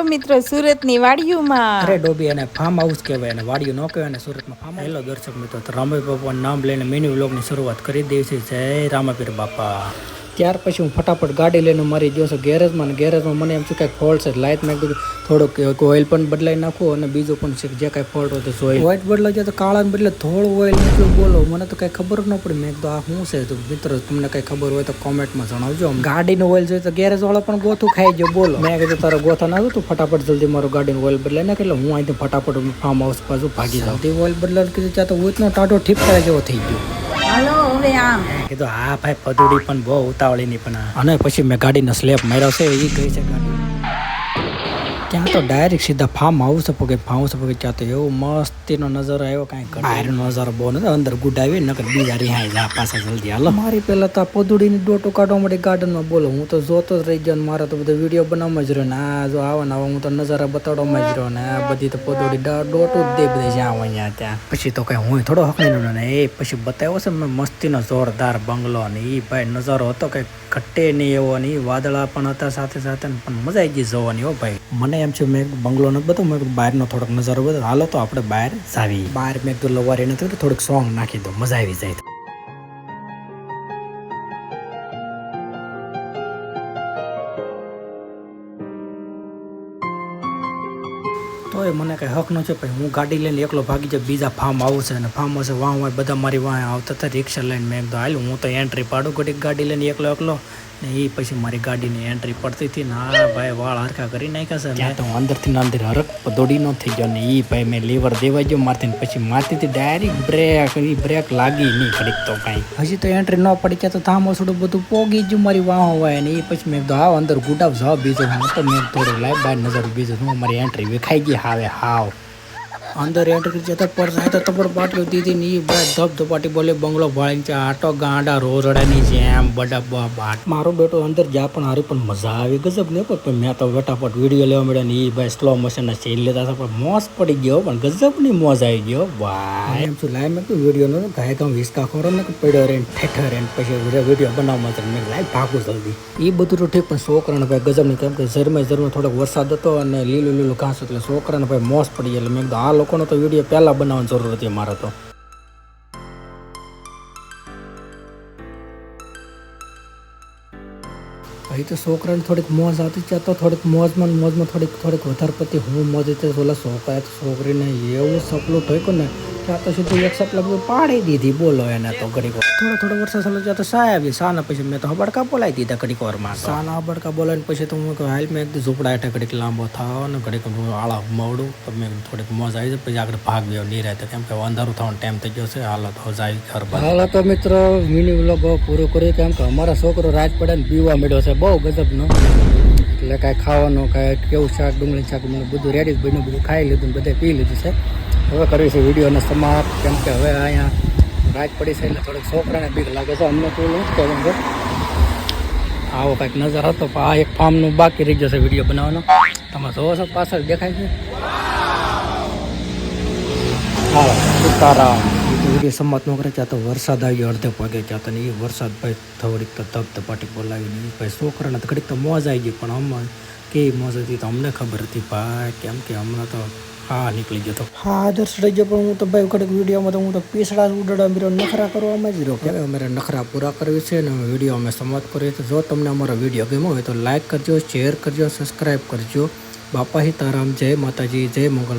હાલો મિત્રો સુરતની વાડીયુમાં અરે ડોબી અને ફાર્મ હાઉસ કહેવાય અને વાડીઓ ન કહેવાય અને સુરતમાં ફાર્મ હેલો દર્શક મિત્રો તો બાપાનું નામ લઈને મિની વ્લોગની શરૂઆત કરી દેવી છે. જય રામાપીર બાપા. ત્યાર પછી હું ફટાફટ ગાડી લઈને મારી ગયો છું ગેરેજમાં અને ગેરેજમાં મને એમ શું કાંઈક ફોલ્ટ છે લાઇટ મેં કીધું થોડુંક ઓઇલ પણ બદલાઈ નાખું અને બીજું પણ છે જે કાંઈ ફોલ્ટ હોય તો જોઈ વ્હાઇટ બદલાઈ જાય તો કાળાને બદલે થોડું ઓઇલ નીકળ્યું બોલો મને તો કાંઈ ખબર ન પડી. મેં કીધું આ શું છે તો? મિત્રો તમને કંઈ ખબર હોય તો કોમેન્ટમાં જણાવજો ગાડીનું ઓઇલ જોઈએ તો ગેરેજ વાળો પણ ગોથું ખાઈ ગયો બોલો. મેં કીધું તારો ગોથા ના તું ફટાફટ જલ્દી મારું ગાડીનું ઓઇલ બદલાઈ નાખે એટલે હું અહીંથી ફટાફટ ફાર્મ હાઉસ પાછું ભાગી જાઉં. તે ઓઇલ બદલાવ કીધું ત્યાં તો ઉતનો ટાટો ઠીક કરે જેવો થઈ ગયો. હાલો કીધું, હા ભાઈ, પદુડી પણ બહુ ઉતાવળી ની પણ અને પછી મેં ગાડીનો સ્લેપ માર્યો છે એ ગઈ છે ગાડી. ત્યાં તો ડાયરેક્ટ સીધા ફાર્મ હાઉસ પગે ફાર્મ હાઉસ પગે ત્યાં તો એવો મસ્તીનો નજારો આવ્યો કાંઈ બહારનો નજારો બહુ નથી અંદર ગુડાવી નકર બીજા રિહાઈ જા પાછા જલ્દી હાલો. મારી પહેલા તો આ પદુડીની ડોટો કાઢવા માટે ગાર્ડનમાં બોલો હું તો જોતો જ રહી ગયો ને મારા તો બધો વીડિયો બનાવવામાં જ રહ્યો ને આ જો આવો ને આવો હું તો નજારા બતાડવામાં જ રહ્યો ને આ બધી તો પદુડી ડોટો જ દે બધી જ્યાં હોય ત્યાં પછી તો કઈ હું થોડો હકની ને એ પછી બતાવ્યો છે મેં મસ્તીનો જોરદાર બંગલો ને એ ભાઈ નજારો હતો કઈ ઘટે નહીં એવો ને વાદળા પણ હતા સાથે સાથે પણ મજા આવી ગઈ જોવાની હો ભાઈ. મને એમ છે મેં બંગલો નથી બધો મેં બહારનો થોડોક નજારો બધો. હાલો તો આપણે બહાર જાવી. બહાર મેં તો લવારી નથી થોડુંક સોંગ નાખી દો મજા આવી જાય. તોય મને કઈ હક ન છે ભાઈ હું ગાડી લઈને એકલો ભાગી જાય બીજા ફાર્મ આવશે અને ફાર્મ હશે વાહ વાહ બધા મારી વાહ આવતા હતા રિક્ષા લઈને મેં તો હાલ હું તો એન્ટ્રી પાડું ઘડીક ગાડી લઈને એકલો એકલો. ને એ પછી મારી ગાડીની એન્ટ્રી પડતી હતી ને હા ભાઈ વાળ હરખા કરી નાખ્યા છે તો અંદરથી અંદર હરક દોડી ન થઈ ગયો ને એ ભાઈ મેં લીવર દેવાઈ ગયો મારતી પછી મારતી હતી ડાયરેક્ટ બ્રેક એ બ્રેક લાગી નહીં પડી તો કાંઈ. હજી તો એન્ટ્રી ન પડી ગયા તો થામ ઓછું બધું પોગી ગયું મારી વાહ હોય ને એ પછી મેં કીધું હાવ અંદર ગુડાવ જાવ બીજો હું તો મેં થોડું લાઈવ બહાર નજર બીજું હું મારી એન્ટ્રી વિખાઈ ગઈ હાવે હાવ. અંદર એન્ટ્રી જતા પર જાય તો પણ બાટલો દીધી ને બધા ધબ ધપાટી બોલે બંગલો ભાળીને છે આટો ગાંડા રોરડાની જેમ બડા બાટ. મારો બેટો અંદર જા પણ હારી પણ મજા આવી ગજબ ને પણ મેં તો ફટાફટ વીડિયો લેવા મળ્યા ને એ ભાઈ સ્લો મોશન ચેલ લેતા હતા પણ મોસ પડી ગયો પણ ગજબની મોજ આવી ગયો ભાઈ. એમ શું લાય મેં વીડિયો નો ગાય ગામ વિસ્કા ખોરો ને પડ્યો રે ઠેઠર રે પછી વીડિયો બનાવવા માટે મેં લાઈ ભાગું જલ્દી. એ બધું તો ઠીક પણ છોકરાને ભાઈ ગજબની કેમ કે ઝરમે ઝરમે થોડોક વરસાદ હતો અને લીલું લીલું ઘાસ એટલે છોકરાને ભાઈ મોસ પડી એટલે મેં આ લોકોનો તો વીડિયો પહેલાં બનાવવાની જરૂર હતી મારે તો. પછી તો છોકરાને થોડીક મોજ આવતી છે તો થોડીક મોજમાં મોજમાં થોડીક થોડીક વધારે પડતી હું મોજ હતી ઓલા છોકરાએ તો છોકરીને એવું સપલું ઠોક્યું ને કે આ તો સીધું એક સપલા બધું પાડી દીધી બોલો એને તો ઘડીક વાર. થોડો થોડો વરસાદ ચાલુ થયો તો સાય આવી સાના પછી મેં તો હબડકા બોલાવી દીધા ઘડીક વારમાં સાના હબડકા બોલાવીને પછી તો હું કહું, હાલ મેં એકદમ ઝૂંપડા હેઠળ ઘડીક લાંબો થાવ ને ઘડીક આળા મોડું તો મેં કીધું થોડીક મોજ આવી જાય પછી આગળ ભાગ ગયો નહીં રહેતો કેમ કે અંધારું થવાનો ટાઈમ થઈ ગયો છે હાલો તો જાય ઘર હાલો તો મિત્રો મિની વ્લોગ પૂરો કર્યો કેમ કે અમારા છોકરો રાત પડે ને પીવા મળ્યો છે બહુ ગજબનો. એટલે કાંઈ ખાવાનું કાંઈ કેવું શાક ડુંગળી શાક ડુંગળી બધું રેડી જ બન્યું બધું ખાઈ લીધું ને બધે પી લીધું છે. હવે કરીશું વિડીયોને સમાપ્ત. કેમ કે હવે અહીંયા રાત પડી છે એટલે થોડીક છોકરાને બીક લાગે છે. અમને કોઈ નથી કહેવાનું છે આવો કાંઈક નજર હતો, પણ આ એક ફાર્મનું બાકી રહી જશે વીડિયો બનાવવાનો. તમે જોવો છો પાછળ દેખાય છે? હા સીતારામ. વીડિયો સમાપ્ત ન કરે, ત્યાં તો વરસાદ આવ્યો અડધે પગે ત્યાં તો એ વરસાદ ભાઈ થોડીક તો ધબ ધપાટી બોલાવી ભાઈ છોકરાને ઘડીક તો મોજ આવી ગઈ, પણ અમને કેવી મોજ હતી તો અમને ખબર હતી. ભાઈ, કેમ કે હમણાં તો હા નીકળી ગયો તો. હા આદર્શ રહી ગયો પણ હું તો ભાઈ ઘડીક વિડીયોમાં તો હું તો પીસડા ઉડડા મેરો નખરા કરવામાં જ રહ્યો. કે અમારે નખરા પૂરા કરવી છે અને વીડિયો અમે સમાપ્ત કરીએ. તો જો તમને અમારો વીડિયો ગમ્યો હોય તો લાઈક કરજો શેર કરજો સબસ્ક્રાઈબ કરજો. બાપા હિતારામ જય માતાજી જય મોગલ.